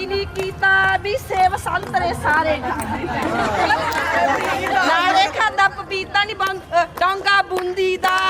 ਕੋਈ ਨਹੀਂ ਕੀਤਾ ਵੀ ਸੇਵ ਸੰਤਰੇ ਸਾਰੇ। ਨਾਲੇ ਖਾਂਦਾ ਪਪੀਤਾ ਨਹੀਂ ਡੋਂਗਾ ਬੂੰਦੀ ਦਾ।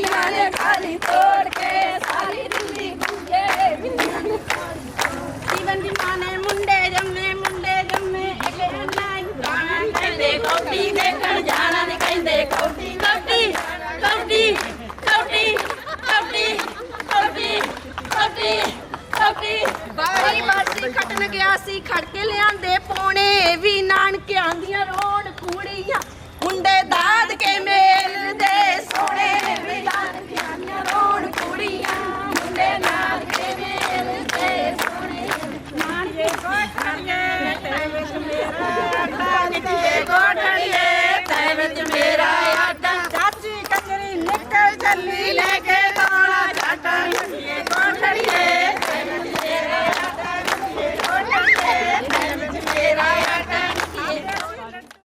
ਬਾਰੀ ਬਾਸੀ ਖਟਣ ਗਿਆ ਸੀ ਖੜ ਕੇ ਲਿਆਂਦੇ ਪੌਣੇ ਵੀ।